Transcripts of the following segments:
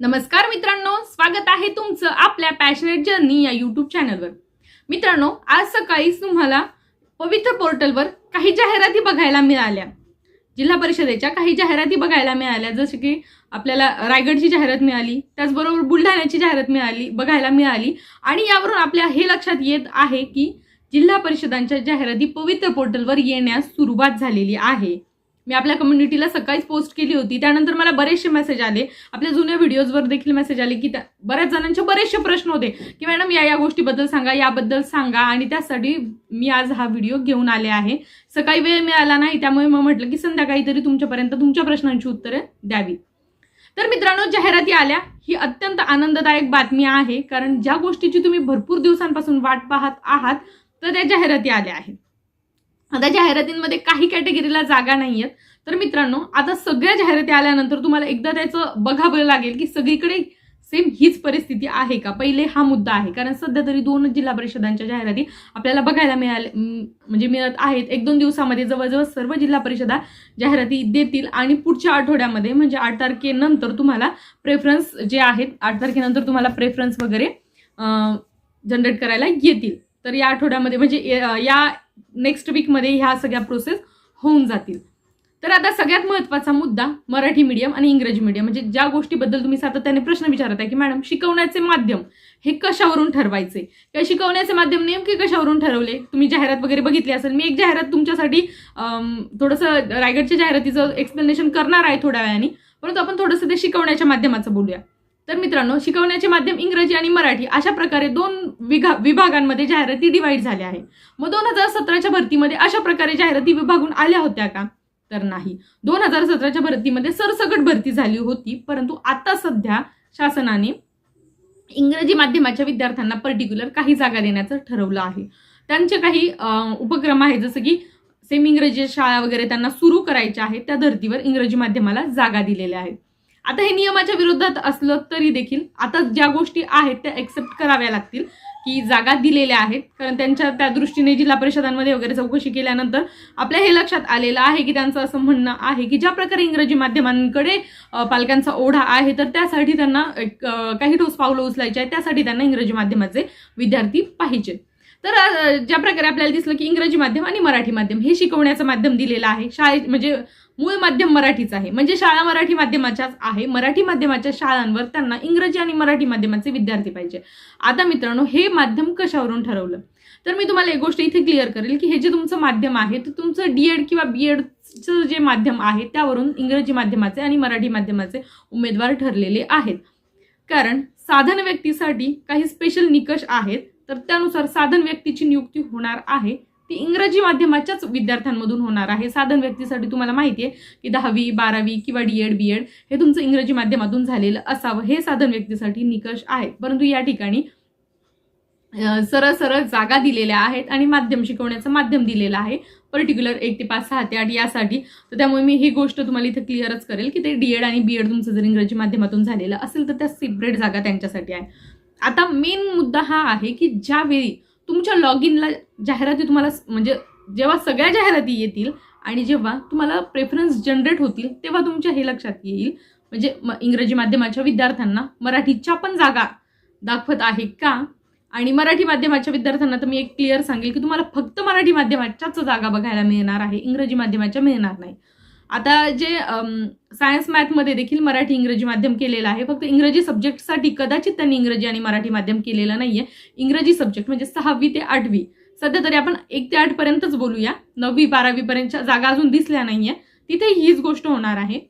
नमस्कार मित्रांनो स्वागत आहे तुमचं आपल्या पॅशनेट जर्नी या यूट्यूब चॅनलवर मित्रांनो आज सकाळीच तुम्हाला पवित्र पोर्टलवर काही जाहिराती बघायला मिळाल्या. जिल्हा परिषदेच्या काही जाहिराती बघायला मिळाल्या. जसे की आपल्याला रायगडची जाहिरात मिळाली त्याचबरोबर बुलढाण्याची जाहिरात मिळाली बघायला मिळाली. आणि यावरून आपल्या हे लक्षात येत आहे की जिल्हा परिषदांच्या जाहिराती पवित्र पोर्टलवर येण्यास सुरुवात झालेली आहे. मी आपल्या कम्युनिटीला सकाळीच पोस्ट केली होती. त्यानंतर मला बरेचसे मेसेज आले. आपल्या जुन्या व्हिडिओजवर देखील मेसेज आले की त्या बऱ्याच जणांचे बरेचसे प्रश्न होते की मॅडम या या गोष्टीबद्दल सांगा याबद्दल सांगा आणि त्यासाठी मी आज हा व्हिडिओ घेऊन आले आहे. सकाळी वेळ मिळाला नाही त्यामुळे मग म्हटलं की संध्याकाळी तरी तुमच्यापर्यंत तुमच्या प्रश्नांची उत्तरे द्यावी. तर मित्रांनो जाहिराती आल्या. ही अत्यंत आनंददायक बातमी आहे कारण ज्या गोष्टीची तुम्ही भरपूर दिवसांपासून वाट पाहत आहात तर त्या जाहिराती आल्या आहेत. आता जाहिरातींमध्ये काही कॅटेगरीला जागा नाही आहेत तर मित्रांनो आता सगळ्या जाहिराती आल्यानंतर तुम्हाला एकदा त्याचं बघावं लागेल की सगळीकडे सेम हीच परिस्थिती आहे का? पहिले हा मुद्दा आहे. कारण सध्या तरी दोन जिल्हा परिषदांच्या जाहिराती आपल्याला बघायला मिळाले म्हणजे मिळत आहेत. एक दोन दिवसामध्ये जवळजवळ सर्व जिल्हा परिषदा जाहिराती देतील आणि पुढच्या आठवड्यामध्ये म्हणजे आठ तारखेनंतर तुम्हाला प्रेफरन्स जे आहेत आठ तारखेनंतर तुम्हाला प्रेफरन्स वगैरे जनरेट करायला येतील. तर या आठवड्यामध्ये म्हणजे या नेक्स्ट वीकमध्ये ह्या सगळ्या प्रोसेस होऊन जातील. तर आता सगळ्यात महत्त्वाचा मुद्दा मराठी मीडियम आणि इंग्रजी मीडियम म्हणजे ज्या गोष्टीबद्दल तुम्ही सातत्याने प्रश्न विचारत आहे की मॅडम शिकवण्याचे माध्यम हे कशावरून ठरवायचे? किंवा शिकवण्याचे माध्यम नेमके कशावरून ठरवले? तुम्ही जाहिरात वगैरे बघितली असेल. मी एक जाहिरात तुमच्यासाठी थोडंसं रायगडच्या जाहिरातीचं एक्सप्लेनेशन करणार आहे थोड्या वेळाने. परंतु आपण थोडंसं ते शिकवण्याच्या माध्यमाचं बोलूया. तर मित्रांनो शिकवण्याचे माध्यम इंग्रजी आणि मराठी अशा प्रकारे दोन विघा विभागांमध्ये जाहिराती डिवाईड झाल्या आहे मग दोन हजार सतराच्या भरतीमध्ये अशा प्रकारे जाहिराती विभागून आल्या होत्या का? तर नाही. दोन हजार सतराच्या भरतीमध्ये सरसकट भरती झाली होती परंतु आता सध्या शासनाने इंग्रजी माध्यमाच्या विद्यार्थ्यांना पर्टिक्युलर काही जागा देण्याचं ठरवलं आहे. त्यांचे काही उपक्रम आहेत जसं की सेम इंग्रजी शाळा वगैरे त्यांना सुरू करायच्या आहेत त्या धर्तीवर इंग्रजी माध्यमाला जागा दिलेल्या आहेत. आता हे नियमाच्या विरोधात असलं तरी देखील आता ज्या गोष्टी आहेत त्या एक्सेप्ट कराव्या लागतील की जागा दिलेल्या आहेत. कारण त्यांच्या त्या दृष्टीने जिल्हा परिषदांमध्ये वगैरे चौकशी केल्यानंतर आपल्या हे लक्षात आलेलं आहे की त्यांचं असं म्हणणं आहे की ज्या प्रकारे इंग्रजी माध्यमांकडे पालकांचा ओढा आहे तर त्यासाठी त्यांना एक, काही ठोस पावलं उचलायची आहे त्यासाठी त्यांना इंग्रजी माध्यमाचे विद्यार्थी पाहिजे. तर ज्या प्रकारे आपल्याला दिसलं की इंग्रजी माध्यम आणि मराठी माध्यम हे शिकवण्याचं माध्यम दिलेलं आहे. शाळेत म्हणजे मूळ माध्यम मराठीच आहे. म्हणजे शाळा मराठी माध्यमाच्याच आहे. मराठी माध्यमाच्या शाळांवर त्यांना इंग्रजी आणि मराठी माध्यमाचे विद्यार्थी पाहिजे. आता मित्रांनो हे माध्यम कशावरून ठरवलं? तर मी तुम्हाला एक गोष्ट इथे क्लिअर करेल की हे जे तुमचं माध्यम आहे ते तुमचं डी एड किंवा बी एडचं जे माध्यम आहे त्यावरून इंग्रजी माध्यमाचे आणि मराठी माध्यमाचे उमेदवार ठरलेले आहेत. कारण साधन व्यक्तीसाठी काही स्पेशल निकष आहेत तर त्यानुसार साधन व्यक्तीची नियुक्ती होणार आहे. ती इंग्रजी माध्यमाच्याच विद्यार्थ्यांमधून होणार आहे. साधन व्यक्तीसाठी तुम्हाला माहिती आहे की दहावी बारावी किंवा डी एड बी एड हे तुमचं इंग्रजी माध्यमातून झालेलं असावं. हे साधन व्यक्तीसाठी निकष आहेत. परंतु या ठिकाणी सरळ सरळ जागा दिलेल्या आहेत आणि माध्यम शिकवण्याचं माध्यम दिलेलं आहे. पर्टिक्युलर एक ते पाच सहा ते आठ यासाठी. तर त्यामुळे मी ही गोष्ट तुम्हाला इथं क्लिअरच करेल की ते डी एड आणि बी एड तुमचं जर इंग्रजी माध्यमातून झालेलं असेल तर त्या सेपरेट जागा त्यांच्यासाठी आहे. आता मेन मुद्दा हा आहे की ज्यावेळी तुमच्या लॉग इनला जाहिराती तुम्हाला म्हणजे जेव्हा सगळ्या जाहिराती येतील आणि जेव्हा तुम्हाला प्रेफरन्स जनरेट होतील तेव्हा तुमच्या हे लक्षात येईल. म्हणजे म- इंग्रजी माध्यमाच्या विद्यार्थ्यांना मराठीच्या पण जागा दाखवत आहे का? आणि मराठी माध्यमाच्या विद्यार्थ्यांना तर मी एक क्लिअर सांगेल की तुम्हाला फक्त मराठी माध्यमाच्याच जागा बघायला मिळणार आहे. इंग्रजी माध्यमाच्या मिळणार नाही. आता जे सायन्स मॅथमध्ये देखील मराठी इंग्रजी माध्यम केलेलं आहे. फक्त इंग्रजी सब्जेक्टसाठी कदाचित त्यांनी इंग्रजी आणि मराठी माध्यम केलेलं नाही आहे इंग्रजी सब्जेक्ट म्हणजे सहावी ते आठवी. सध्या तरी आपण एक ते आठपर्यंतच बोलूया. नववी बारावीपर्यंतच्या जागा अजून दिसल्या नाही आहे तिथे हीच गोष्ट होणार आहे.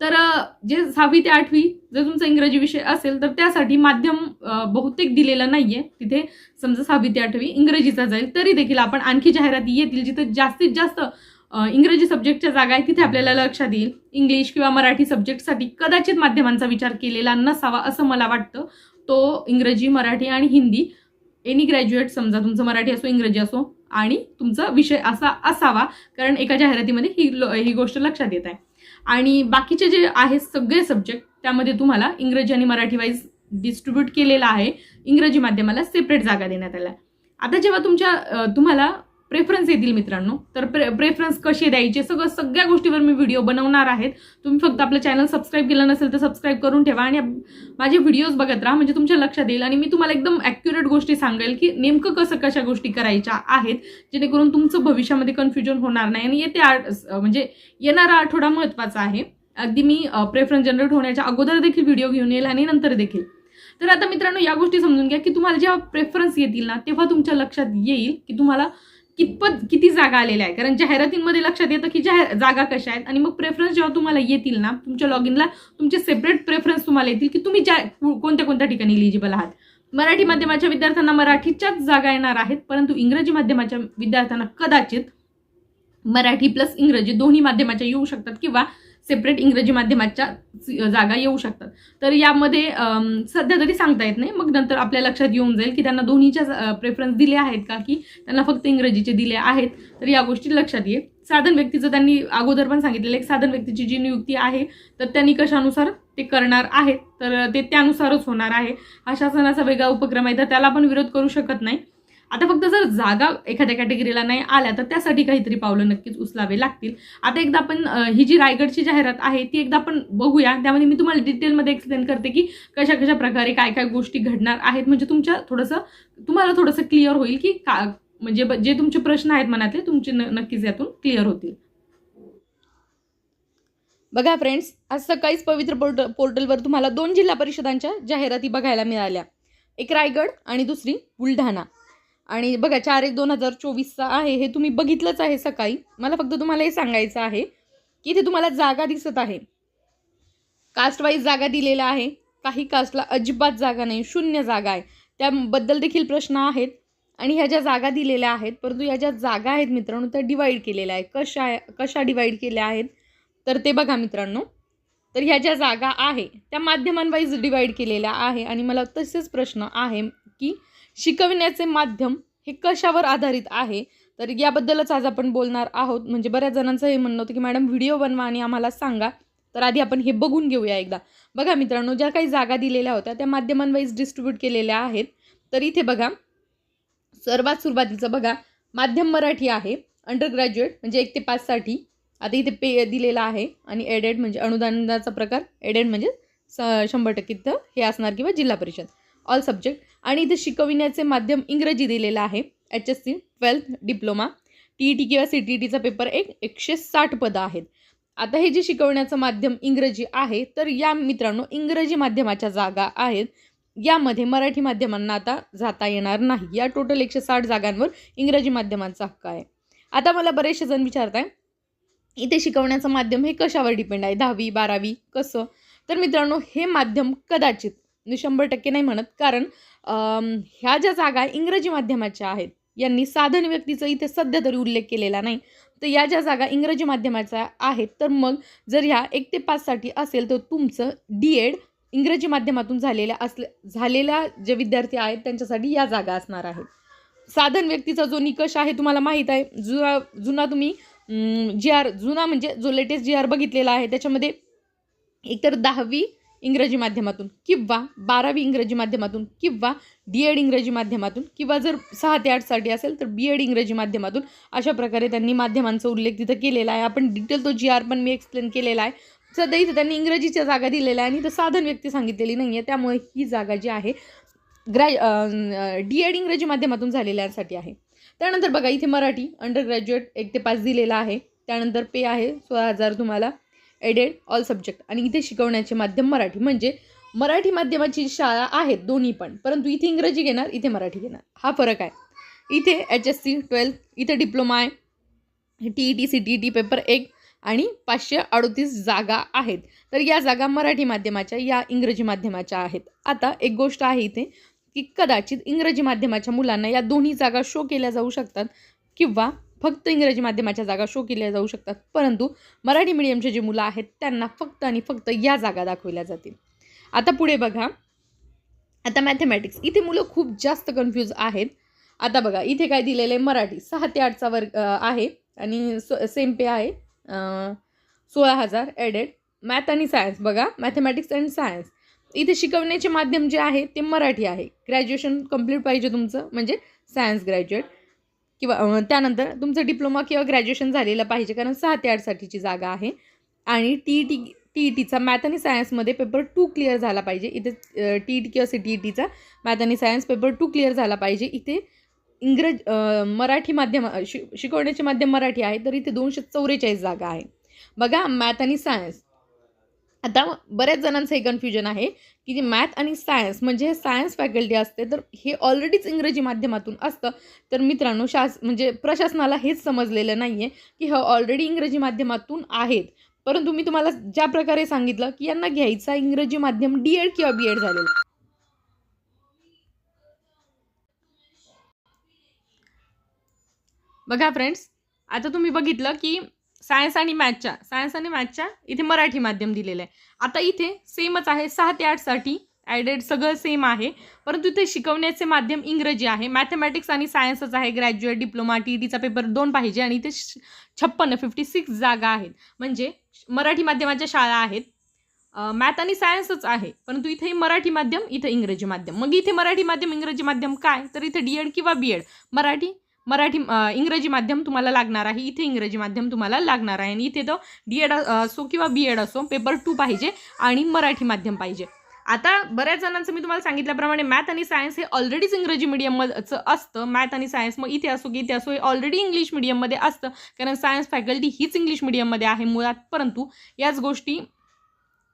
तर जे सहावी ते आठवी जर तुमचा इंग्रजी विषय असेल तर त्यासाठी माध्यम बहुतेक दिलेलं नाही आहे तिथे समजा सहावी ते आठवी इंग्रजीचा जाईल तरी देखील आपण आणखी जाहिराती येतील जिथे जास्तीत जास्त इंग्रजी सब्जेक्टच्या जागा आहे तिथे आपल्याला लक्षात येईल. इंग्लिश किंवा मराठी सब्जेक्टसाठी कदाचित माध्यमांचा विचार केलेला नसावा असं मला वाटतं. तो इंग्रजी मराठी आणि हिंदी. एनी ग्रॅज्युएट समजा तुमचं मराठी असो इंग्रजी असो आणि तुमचा विषय असा असावा कारण एका जाहिरातीमध्ये ही लो- ही गोष्ट लक्षात येत आहे. आणि बाकीचे जे आहेत सगळे सब्जेक्ट त्यामध्ये तुम्हाला इंग्रजी आणि मराठी वाईज डिस्ट्रीब्यूट केलेला आहे. इंग्रजी माध्यमाला सेपरेट जागा देण्यात आल्या. आता जेव्हा तुमच्या तुम्हाला प्रेफरन्स येतील मित्रांनो. तर प्रे प्रेफरन्स कसे द्यायचे सगळं सगळ्या गोष्टीवर मी व्हिडिओ बनवणार आहेत. तुम्ही फक्त आपलं चॅनल सबस्क्राईब केलं नसेल तर सबस्क्राईब करून ठेवा आणि माझे व्हिडिओज बघत राहा म्हणजे तुमच्या लक्षात येईल. आणि मी तुम्हाला एकदम ॲक्युरेट गोष्टी सांगेल की नेमकं कसं कशा गोष्टी करायच्या आहेत जेणेकरून तुमचं भविष्यामध्ये कन्फ्युजन होणार नाही. आणि येते आठ म्हणजे येणारा आठवडा महत्त्वाचा आहे. अगदी मी प्रेफरन्स जनरेट होण्याच्या अगोदर देखील व्हिडिओ घेऊन येईल आणि नंतर देखील. तर आता मित्रांनो या गोष्टी समजून घ्या की तुम्हाला जेव्हा प्रेफरन्स येतील ना तेव्हा तुमच्या लक्षात येईल की तुम्हाला कितपत किती जागा आलेल्या आहे कारण जाहिरातींमध्ये लक्षात येतं की जाहिर जागा कशा आहेत? आणि मग प्रेफरन्स जेव्हा तुम्हाला येतील ना तुमच्या लॉग इनला तुमचे सेपरेट प्रेफरन्स तुम्हाला येतील की तुम्ही ज्या कोणत्या कोणत्या ठिकाणी इलिजिबल आहात. मराठी माध्यमाच्या विद्यार्थ्यांना मराठीच्याच जागा येणार आहेत परंतु इंग्रजी माध्यमाच्या विद्यार्थ्यांना कदाचित मराठी प्लस इंग्रजी दोन्ही माध्यमाच्या येऊ शकतात किंवा सेपरेट इंग्रजी माध्यमाच्या जागा येऊ शकतात. तर यामध्ये सध्या तरी सांगता येत नाही. मग नंतर आपल्या लक्षात येऊन जाईल की त्यांना दोन्हीच्या प्रेफरन्स दिले आहेत का? की त्यांना फक्त इंग्रजीचे दिले आहेत. तर या गोष्टी लक्षात येईल. साधन व्यक्तीचं त्यांनी अगोदर पण सांगितलेलं एक साधन व्यक्तीची जी नियुक्ती आहे तर त्या निकषानुसार ते करणार आहेत? तर ते त्यानुसारच होणार आहे. हा शासनाचा वेगळा उपक्रम आहे तर त्याला आपण विरोध करू शकत नाही. आता फक्त जर जागा एखाद्या कॅटेगरीला नाही आल्या तर त्यासाठी काहीतरी पावलं नक्कीच उचलावे लागतील. आता एकदा आपण ही जी रायगडची जाहिरात आहे ती एकदा आपण बघूया. त्यामध्ये मी तुम्हाला डिटेलमध्ये एक्सप्लेन करते की कशा कशा प्रकारे काय काय गोष्टी घडणार आहेत. म्हणजे तुमच्या थोडंसं तुम्हाला थोडंसं क्लिअर होईल की का म्हणजे जे तुमचे प्रश्न आहेत मनातले तुमचे न- नक्कीच यातून क्लिअर होतील. बघा फ्रेंड्स आज सकाळीच पवित्र पोर्ट पोर्टलवर तुम्हाला दोन जिल्हा परिषदांच्या जाहिराती बघायला मिळाल्या. एक रायगड आणि दुसरी बुलढाणा. आणि बघा चार एक दोन हजार चोवीसचा आहे हे तुम्ही बघितलंच आहे सकाळी. मला फक्त तुम्हाला हे सांगायचं आहे की इथे तुम्हाला जागा दिसत आहे. कास्ट वाईज जागा दिलेल्या आहे. काही कास्टला अजिबात जागा नाही शून्य जागा आहे. त्याबद्दल देखील प्रश्न आहेत. आणि ह्या ज्या जागा दिलेल्या आहेत परंतु ह्या ज्या जागा आहेत मित्रांनो त्या डिवाईड केलेल्या आहे कशा कशा डिवाईड केल्या आहेत? तर ते बघा मित्रांनो. तर ह्या ज्या जागा आहे त्या माध्यमांवाईज डिवाईड केलेल्या आहे. आणि मला तसेच प्रश्न आहे की शिकविण्याचे माध्यम हे कशावर आधारित आहे? तर याबद्दलच आज आपण बोलणार आहोत. म्हणजे बऱ्याच जणांचं हे म्हणणं होतं की मॅडम व्हिडिओ बनवा आणि आम्हाला सांगा. तर आधी आपण हे बघून घेऊया एकदा. बघा मित्रांनो ज्या काही जागा दिलेल्या होत्या त्या माध्यमांवाईज डिस्ट्रीब्यूट केलेल्या आहेत. तर इथे बघा सर्वात सुरुवातीचं बघा माध्यम मराठी आहे. अंडर ग्रॅज्युएट म्हणजे एक ते पाचसाठी आता इथे पे दिलेला आहे आणि एडेड म्हणजे अनुदानाचा प्रकार. एडेड म्हणजे स शंभर टक्के इथं हे असणार किंवा जिल्हा परिषद. ऑल सब्जेक्ट आणि इथे शिकविण्याचे माध्यम इंग्रजी दिलेलं आहे. H S C twelfth diploma T E T किंवा सी टी टीचा पेपर एक एकशे साठ पदं आहेत. आता हे जे शिकवण्याचं माध्यम इंग्रजी आहे तर या मित्रांनो इंग्रजी माध्यमाच्या जागा आहेत. यामध्ये मराठी माध्यमांना आता जाता येणार नाही. या टोटल एकशे साठ जागांवर इंग्रजी माध्यमांचा हक्क आहे. आता मला बरेचसे जण विचारताय इथे शिकवण्याचं माध्यम हे कशावर डिपेंड आहे? दहावी बारावी कसं? तर मित्रांनो हे माध्यम कदाचित मी शंभर टक्के नाही म्हणत कारण ह्या ज्या जागा इंग्रजी माध्यमाच्या आहेत यांनी साधन व्यक्तीचा इथे सध्या तरी उल्लेख केलेला नाही. तर या ज्या जागा इंग्रजी माध्यमाच्या आहेत तर मग जर ह्या एक ते पाचसाठी असेल तर तुमचं डी एड इंग्रजी माध्यमातून झालेल्या असले झालेल्या जे विद्यार्थी आहेत त्यांच्यासाठी या जागा असणार आहेत. साधन व्यक्तीचा जो निकष आहे तुम्हाला माहीत आहे जुना जुना तुम्ही जी आर जुना म्हणजे जो लेटेस्ट जी आर बघितलेला आहे त्याच्यामध्ये एकतर दहावी इंग्रजी माध्यमातून किंवा बारावी इंग्रजी माध्यमातून किंवा डी एड इंग्रजी माध्यमातून किंवा जर सहा ते आठसाठी असेल तर बी एड इंग्रजी माध्यमातून अशा प्रकारे त्यांनी माध्यमांचा उल्लेख तिथं केलेला आहे. आपण डिटेल तो जी आर पण मी एक्सप्लेन केलेला आहे. सध्या इथं त्यांनी इंग्रजीच्या जागा दिलेल्या आहे आणि तर साधन व्यक्ती सांगितलेली नाही आहे त्यामुळे ही जागा जी आहे ग्रॅ डी एड इंग्रजी माध्यमातून झालेल्यांसाठी आहे. त्यानंतर बघा इथे मराठी अंडर ग्रॅज्युएट एक ते पाच दिलेला आहे. त्यानंतर पे आहे सोळा हजार तुम्हाला. एडेड ऑल सब्जेक्ट आणि इथे शिकवण्याचे माध्यम मराठी. म्हणजे मराठी माध्यमाची शाळा आहेत दोन्ही पण. परंतु इथे इंग्रजी घेणार इथे मराठी घेणार. हा फरक आहे. इथे एच एस सी ट्वेल्थ इथे डिप्लोमा आहे. T E T C T E T paper एक आणि पाचशे अडतीस जागा आहेत. तर या जागा मराठी माध्यमाच्या या इंग्रजी माध्यमाच्या आहेत. आता एक गोष्ट आहे इथे की कदाचित इंग्रजी माध्यमाच्या मुलांना या दोन्ही जागा शो केल्या जाऊ शकतात किंवा फक्त इंग्रजी माध्यमाच्या जागा शो केल्या जाऊ शकतात. परंतु मराठी मीडियमचे जे मुलं आहेत त्यांना फक्त आणि फक्त या जागा दाखवल्या जातील. आता पुढे बघा. आता मॅथमॅटिक्स इथे मुलं खूप जास्त कन्फ्यूज आहेत. आता बघा इथे काय दिलेलं आहे मराठी. सहा ते आठचा वर्ग आहे. आणि सेम पे आहे. सोळा हजार एडेड मॅथ आणि सायन्स बघा मॅथमॅटिक्स अँड सायन्स इथे शिकवण्याचे माध्यम जे आहे ते मराठी आहे. ग्रॅज्युएशन कंप्लीट पाहिजे तुमचं. म्हणजे सायन्स ग्रॅज्युएट किंवा त्यानंतर तुमचं डिप्लोमा किंवा ग्रॅज्युएशन झालेलं पाहिजे कारण सहा ते आठसाठीची जागा आहे. आणि T E T T E टीचा मॅथ आणि सायन्समध्ये पेपर टू क्लिअर झाला पाहिजे. इथे टी ई टी किंवा सी टी ई टीचा मॅथ आणि सायन्स पेपर टू क्लिअर झाला पाहिजे. इथे इंग्रज मराठी माध्यम शि शिकवण्याचे माध्यम मराठी आहे तर इथे दोनशे चौवेचाळीस जागा आहे. बघा मॅथ आणि सायन्स आता बऱ्याच जणांचं हे कन्फ्युजन आहे की जे मॅथ आणि सायन्स म्हणजे हे सायन्स फॅकल्टी असते तर हे ऑलरेडीच इंग्रजी माध्यमातून असतं. तर मित्रांनो शास म्हणजे प्रशासनाला हेच समजलेलं नाही आहे की हे ऑलरेडी इंग्रजी माध्यमातून आहेत. परंतु मी तुम्हाला ज्या प्रकारे सांगितलं की यांना घ्यायचा इंग्रजी माध्यम डी एड किंवा बी एड झालेलं. बघा फ्रेंड्स आता तुम्ही बघितलं की सायन्स आणि मॅथच्या सायन्स आणि मॅथच्या इथे मराठी माध्यम दिलेलं आहे आता इथे सेमच आहे. सहा ते आठसाठी ॲडेड सगळं सेम आहे. परंतु इथे शिकवण्याचे माध्यम इंग्रजी आहे. मॅथमॅटिक्स आणि सायन्सच आहे. ग्रॅज्युएट डिप्लोमा टी टीचा पेपर दोन पाहिजे आणि इथे छप्पन्न फिफ्टी सिक्स जागा आहेत. म्हणजे मराठी माध्यमाच्या शाळा आहेत. मॅथ आणि सायन्सच आहे. परंतु इथे मराठी माध्यम इथे इंग्रजी माध्यम. मग इथे मराठी माध्यम इंग्रजी माध्यम काय? तर इथे डी एड किंवा बी एड मराठी मराठी इंग्रजी माध्यम तुम्हाला लागणार आहे इथे इंग्रजी माध्यम तुम्हाला लागणार आहे. आणि इथे तो डी एड असो किंवा बी एड असो पेपर टू पाहिजे आणि मराठी माध्यम पाहिजे. आता बऱ्याच जणांचं मी तुम्हाला सांगितल्याप्रमाणे मॅथ आणि सायन्स हे ऑलरेडीच इंग्रजी मिडियमचं असतं. मॅथ आणि सायन्स मग इथे असो की इथे असो हे ऑलरेडी इंग्लिश मिडियममध्ये असतं. कारण सायन्स फॅकल्टी हीच इंग्लिश मिडियममध्ये आहे मुळात. परंतु याच गोष्टी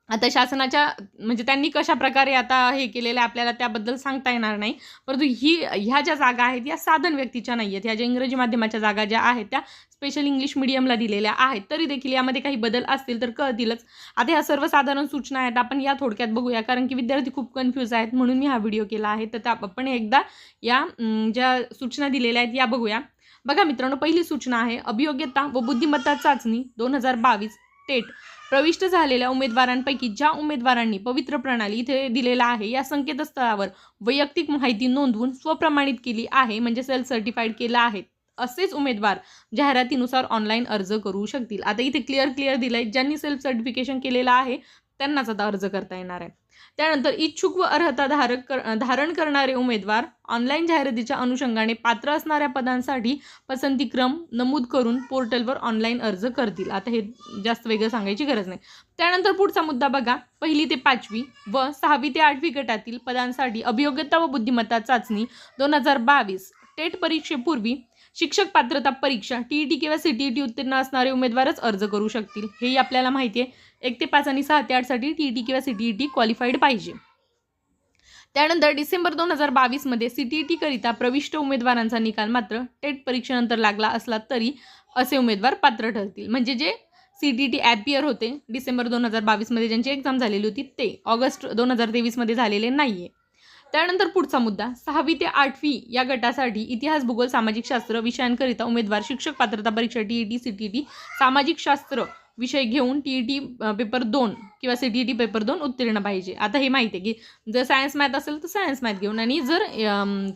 आता शासनाच्या म्हणजे त्यांनी कशा प्रकारे आता हे केलेलं आहे आपल्याला त्याबद्दल सांगता येणार नाही. परंतु ही ह्या ज्या जागा आहेत या साधन व्यक्तीच्या नाही आहेत. ह्या ज्या इंग्रजी माध्यमाच्या जागा ज्या आहेत त्या स्पेशल इंग्लिश मिडियमला दिलेल्या आहेत. तरी देखील यामध्ये काही बदल असतील तर कळतीलच. आता ह्या सर्वसाधारण सूचना आहेत. आपण या थोडक्यात बघूया. कारण की विद्यार्थी खूप कन्फ्यूज आहेत. म्हणून मी हा व्हिडिओ केला आहे. तर त्या आपण एकदा या ज्या सूचना दिलेल्या आहेत या बघूया. बघा मित्रांनो पहिली सूचना आहे अभियोग्यता व बुद्धिमत्ता चाचणी दोन हजार बावीस टेट. प्रविष्ट झालेल्या उमेदवारांपैकी ज्या उमेदवारांनी पवित्र प्रणाली इथे दिलेला आहे या संकेतस्थळावर वैयक्तिक माहिती नोंदवून स्वप्रमाणित केली आहे म्हणजे सेल्फ सर्टिफाईड केलं आहे असेच उमेदवार जाहिरातीनुसार ऑनलाईन अर्ज करू शकतील. आता इथे क्लिअर क्लिअर दिलं आहे ज्यांनी सेल्फ सर्टिफिकेशन केलेलं आहे त्यांनाच आता अर्ज करता येणार आहे. त्यानंतर इच्छुक व अर्हता धारक कर धारण करणारे उमेदवार ऑनलाईन जाहिरातीच्या अनुषंगाने पात्र असणाऱ्या पदांसाठी पसंतीक्रम नमूद करून पोर्टलवर ऑनलाईन अर्ज करतील. आता हे जास्त वेगळं सांगायची गरज नाही. त्यानंतर पुढचा मुद्दा बघा. पहिली ते पाचवी व सहावी ते आठवी गटातील पदांसाठी अभियोग्यता व बुद्धिमत्ता चाचणी दोन हजार बावीस. टेट परीक्षेपूर्वी शिक्षक पात्रता परीक्षा टी ई टी किंवा सी टी ई टी उत्तीर्ण असणारे उमेदवारच अर्ज करू शकतील. हेही आपल्याला माहिती आहे. एक ते पाच आणि सहा ते आठसाठी टी ई टी किंवा C T E T qualified पाहिजे. त्यानंतर डिसेंबर दोन हजार बावीसमध्ये सी टी ई टीकरिता प्रविष्ट उमेदवारांचा निकाल मात्र टेट परीक्षेनंतर लागला असला तरी असे उमेदवार पात्र ठरतील. म्हणजे जे सी टी टी ॲपियर होते डिसेंबर दोन हजार बावीसमध्ये ज्यांची एक्झाम झालेली होती ते ऑगस्ट दोन हजार तेवीसमध्ये झालेले नाही आहे त्यानंतर पुढचा मुद्दा. सहावी ते आठवी या गटासाठी इतिहास भूगोल सामाजिक शास्त्र विषयांकरिता उमेदवार शिक्षक पात्रता परीक्षा T E T C T T सामाजिक शास्त्र विषय घेऊन टी ई टी पेपर दोन किंवा सी टी टी पेपर दोन उत्तीर्ण पाहिजे. आता हे माहिती आहे की जर सायन्स मॅथ असेल तर सायन्स मॅथ घेऊन आणि जर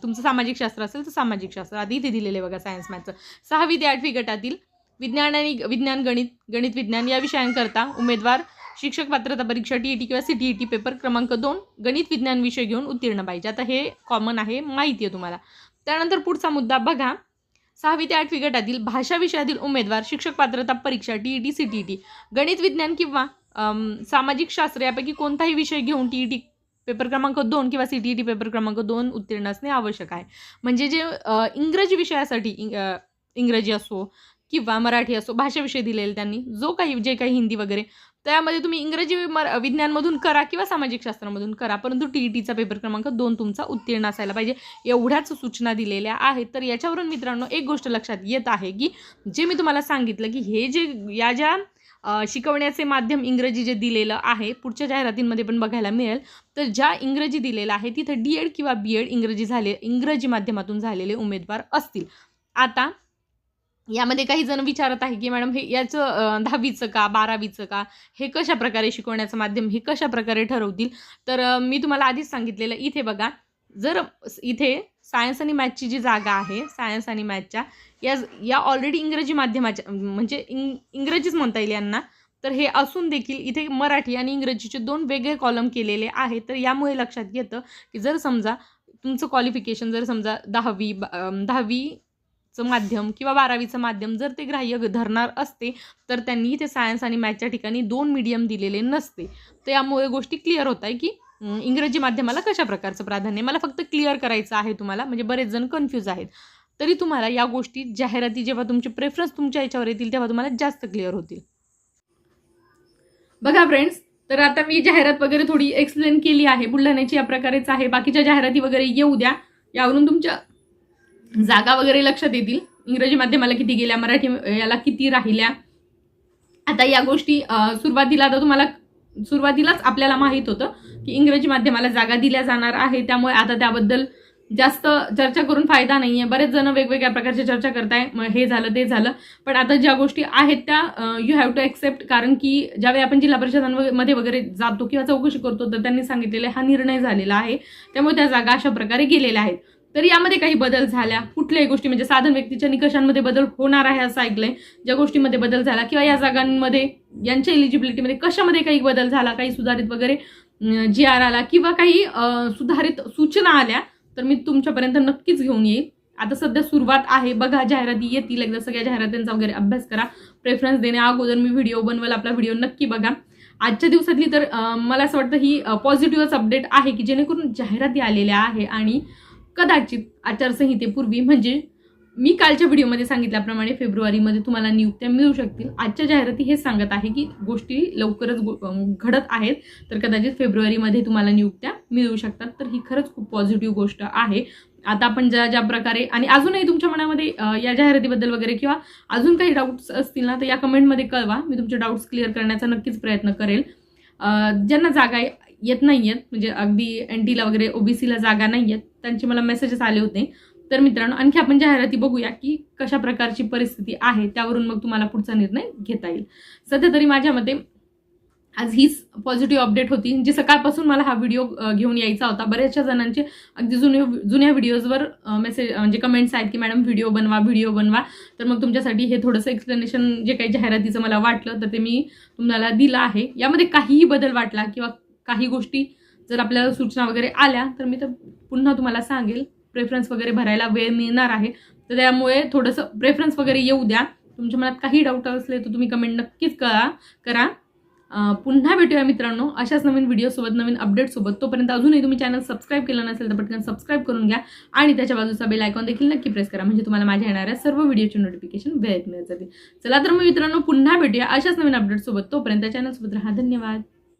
तुमचं सामाजिक शास्त्र असेल तर सामाजिक शास्त्र. आधी इथे दिलेले बघा सायन्स मॅथचं सहावी ते आठवी गटातील विज्ञान आणि विज्ञान गणित गणित विज्ञान या विषयांकरता उमेदवार शिक्षक पात्रता परीक्षा टी ई टी किंवा C T E T paper क्रमांक दोन गणित विज्ञान विषय घेऊन उत्तीर्ण पाहिजे. आता हे कॉमन आहे माहिती आहे तुम्हाला. त्यानंतर पुढचा मुद्दा बघा. सहावी ते आठवी गटातील भाषा विषयातील उमेदवार शिक्षक पात्रता परीक्षा T E T C T E T गणित विज्ञान किंवा सामाजिक शास्त्र यापैकी कोणताही विषय घेऊन टी ई टी पेपर क्रमांक दोन किंवा C T E T paper क्रमांक दोन उत्तीर्ण असणे आवश्यक आहे. म्हणजे जे इंग्रजी विषयासाठी इंग्रजी असो किंवा मराठी असो भाषा विषय दिलेले त्यांनी जो काही जे काही हिंदी वगैरे त्यामध्ये तुम्ही इंग्रजी मर विज्ञानमधून करा किंवा सामाजिक शास्त्रामधून करा. परंतु टी ई टीचा पेपर क्रमांक दोन तुमचा उत्तीर्ण असायला पाहिजे. एवढ्याच सूचना दिलेल्या आहेत. तर याच्यावरून मित्रांनो एक गोष्ट लक्षात येत आहे की जे मी तुम्हाला सांगितलं की हे जे या ज्या शिकवण्याचे माध्यम इंग्रजी जे दिलेलं आहे पुढच्या जाहिरातींमध्ये पण बघायला मिळेल. तर ज्या इंग्रजी दिलेलं आहे तिथं डी एड किंवा बी एड इंग्रजी झाले इंग्रजी माध्यमातून झालेले उमेदवार असतील. आता यामध्ये काही जण विचारत आहे की मॅडम हे याचं दहावीचं का बारावीचं का हे कशा प्रकारे शिकवण्याचं माध्यम हे कशा प्रकारे ठरवतील? तर मी तुम्हाला आधीच सांगितलेलं इथे बघा जर इथे सायन्स आणि मॅथची जी जागा आहे सायन्स आणि मॅथच्या या या ऑलरेडी इंग्रजी माध्यमाच्या म्हणजे इंग इंग्रजीच म्हणता येईल यांना तर हे असून देखील इथे मराठी आणि इंग्रजीचे दोन वेगळे कॉलम केलेले आहेत. तर यामुळे लक्षात येतं की जर समजा तुमचं क्वालिफिकेशन जर समजा दहावी दहावी चं माध्यम किंवा बारावीचं माध्यम जर ते ग्राह्य धरणार असते तर त्यांनी ते सायन्स आणि मॅथच्या ठिकाणी दोन मीडियम दिलेले नसते. तर यामुळे गोष्टी क्लिअर होत आहे की इंग्रजी माध्यमाला कशा प्रकारचं प्राधान्य आहे. मला फक्त क्लिअर करायचं आहे तुम्हाला म्हणजे बरेच जण कन्फ्यूज आहेत. तरी तुम्हाला या गोष्टी जाहिराती जेव्हा तुमचे प्रेफरन्स तुमच्या याच्यावर येतील तेव्हा तुम्हाला जास्त क्लिअर होतील. बघा फ्रेंड्स तर आता मी जाहिरात वगैरे थोडी एक्सप्लेन केली आहे. बुलढाण्याची या प्रकारेच आहे. बाकीच्या जाहिराती वगैरे येऊ द्या. यावरून तुमच्या जागा वगैरे लक्षात येतील. इंग्रजी माध्यमाला किती गेल्या मराठी याला किती राहिल्या? आता या गोष्टी सुरुवातीला आता तुम्हाला सुरुवातीलाच आपल्याला माहीत होतं की इंग्रजी माध्यमाला जागा दिल्या जाणार आहे. त्यामुळे आता त्याबद्दल जास्त चर्चा करून फायदा नाही आहे बरेच जण वेगवेगळ्या प्रकारच्या चर्चा करताय. मग हे झालं ते झालं. पण आता ज्या गोष्टी आहेत त्या यू हॅव टू ॲक्सेप्ट कारण की ज्यावेळी आपण जिल्हा परिषदांमध्ये वगैरे जातो किंवा चौकशी करतो तर त्यांनी सांगितलेले हा निर्णय झालेला आहे. त्यामुळे त्या जागा अशा प्रकारे गेलेल्या आहेत. तर यामध्ये काही बदल झाल्या. कुठल्याही गोष्टी म्हणजे साधन व्यक्तीच्या निकषांमध्ये बदल होणार आहे असं ऐकलंय. ज्या गोष्टीमध्ये बदल झाला किंवा या जागांमध्ये यांच्या एलिजिबिलिटीमध्ये कशामध्ये काही बदल झाला काही सुधारित वगैरे जी आर आला किंवा काही सुधारित सूचना आल्या तर मी तुमच्यापर्यंत नक्कीच घेऊन येईल. आता सध्या सुरुवात आहे. बघा जाहिराती येतील एकदा. सगळ्या जाहिरातींचा वगैरे अभ्यास करा. प्रेफरन्स देणे अगोदर मी व्हिडिओ बनवेल आपला व्हिडिओ नक्की बघा. आजच्या दिवसातली तर मला असं वाटतं ही पॉझिटिव्हच अपडेट आहे की जेणेकरून जाहिराती आलेल्या आहे आणि कदाचित आचारसंहितेपूर्वी म्हणजे मी कालच्या व्हिडिओमध्ये सांगितल्याप्रमाणे फेब्रुवारीमध्ये तुम्हाला नियुक्त्या मिळू शकतील. आजच्या जाहिराती हे सांगत आहे की गोष्टी लवकरच गो- घडत आहेत. तर कदाचित फेब्रुवारीमध्ये तुम्हाला नियुक्त्या मिळू शकतात. तर ही खरंच खूप पॉझिटिव्ह गोष्ट आहे. आता आपण ज्या ज्या प्रकारे आणि अजूनही तुमच्या मनामध्ये या जाहिरातीबद्दल वगैरे किंवा अजून काही डाऊट्स असतील ना तर या कमेंटमध्ये कळवा. मी तुमचे डाऊट्स क्लिअर करण्याचा नक्कीच प्रयत्न करेल. ज्यांना जागा येत नाही आहेत म्हणजे अगदी एन टीला वगैरे ओबीसीला जागा नाही आहेत त्यांचे मला मेसेजेस आले होते. तर मित्रांनो आणखी आपण जाहिराती बघूया की कशा प्रकारची परिस्थिती आहे. त्यावरून मग तुम्हाला पुढचा निर्णय घेता येईल. सध्या तरी माझ्या मते आज हीच पॉझिटिव्ह अपडेट होती. जी सकाळपासून मला हा व्हिडिओ घेऊन यायचा होता. बऱ्याचशा जणांचे अगदी जुने जुन्या व्हिडिओजवर मेसेज म्हणजे कमेंट्स आहेत की मॅडम व्हिडिओ बनवा व्हिडिओ बनवा. तर मग तुमच्यासाठी हे थोडंसं एक्सप्लेनेशन जे काही जाहिरातीचं मला वाटलं तर ते मी तुम्हाला दिलं आहे. यामध्ये काहीही बदल वाटला किंवा काही गोष्टी जर आपल्याला सूचना वगैरे आल्या तर मी तर पुन्हा तुम्हाला सांगेल प्रेफरन्स वगैरे भरायला वेळ मिळणार आहे. तर त्यामुळे थोडंसं प्रेफरन्स वगैरे येऊ द्या. तुमच्या मनात काही डाऊट असले तर तुम्ही कमेंट नक्कीच करा करा. पुन्हा भेटूया मित्रांनो. अशाच नवीन व्हिडिओसोबत नवीन अपडेटसोबत तोपर्यंत अजूनही तुम्ही चॅनल सबस्क्राईब केलं नसेल तर पटकन सबस्क्राईब करून घ्या. आणि त्याच्या बाजूचा बेल आयकॉन देखील नक्की प्रेस करा. म्हणजे तुम्हाला माझ्या येणाऱ्या सर्व व्हिडिओची नोटिफिकेशन वेळेत मिळत जातील चला तर मग मित्रांनो पुन्हा भेटूया अशाच नवीन अपडेटसोबत तोपर्यंत चॅनलसोबत राहा. धन्यवाद.